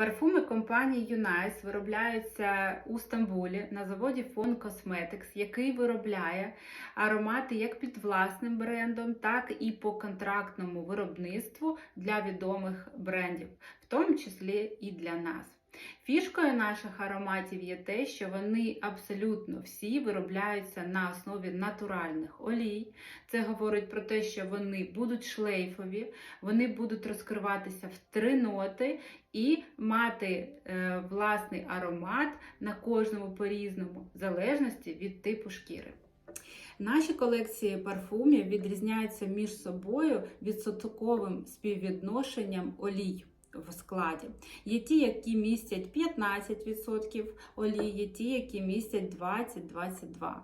Парфуми компанії Юнайс виробляються у Стамбулі на заводі Фон Cosmetics, який виробляє аромати як під власним брендом, так і по контрактному виробництву для відомих брендів, в тому числі і для нас. Фішкою наших ароматів є те, що вони абсолютно всі виробляються на основі натуральних олій. Це говорить про те, що вони будуть шлейфові, вони будуть розкриватися в три ноти і мати е, власний аромат на кожному по-різному, в залежності від типу шкіри. Наші колекції парфумів відрізняються між собою відсотковим співвідношенням олій в складі. Є ті, які містять 15% олії, є ті, які містять 20-22%.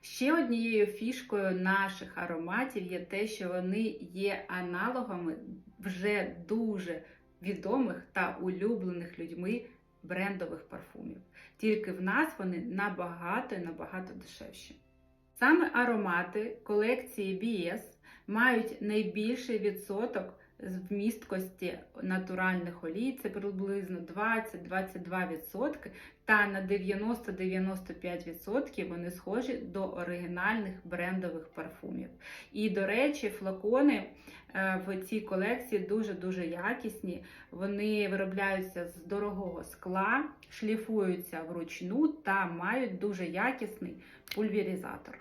Ще однією фішкою наших ароматів є те, що вони є аналогами вже дуже відомих та улюблених людьми брендових парфумів. Тільки в нас вони набагато і набагато дешевші. Саме аромати колекції BS мають найбільший відсоток вмісткості натуральних олій, це приблизно 20-22%, та на 90-95% вони схожі до оригінальних брендових парфумів. І, до речі, флакони в цій колекції дуже-дуже якісні. Вони виробляються з дорогого скла, шліфуються вручну та мають дуже якісний пульверізатор.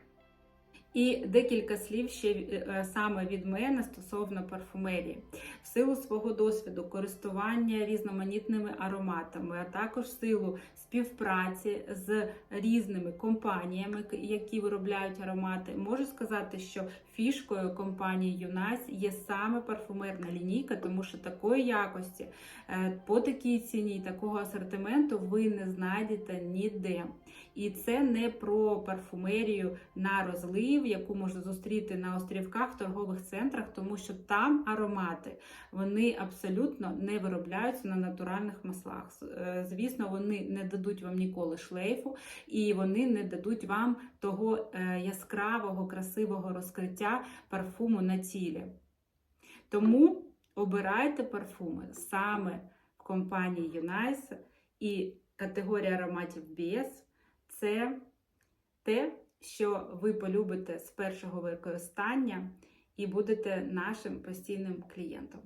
І декілька слів ще е, саме від мене стосовно парфумерії. В силу свого досвіду користування різноманітними ароматами, а також в силу співпраці з різними компаніями, які виробляють аромати, можу сказати, що фішкою компанії Юнайс є саме парфумерна лінійка, тому що такої якості е, по такій ціні, такого асортименту ви не знайдете ніде. І це не про парфумерію на розлив, яку можна зустріти на острівках торгових центрах, тому що там аромати вони абсолютно не виробляються на натуральних маслах. Е, Звісно, вони не дадуть вам ніколи шлейфу, і вони не дадуть вам того е, яскравого, красивого розкриття парфуму на тілі. Тому обирайте парфуми саме в компанії Unice і категорія ароматів BS це те, що ви полюбите з першого використання і будете нашим постійним клієнтом.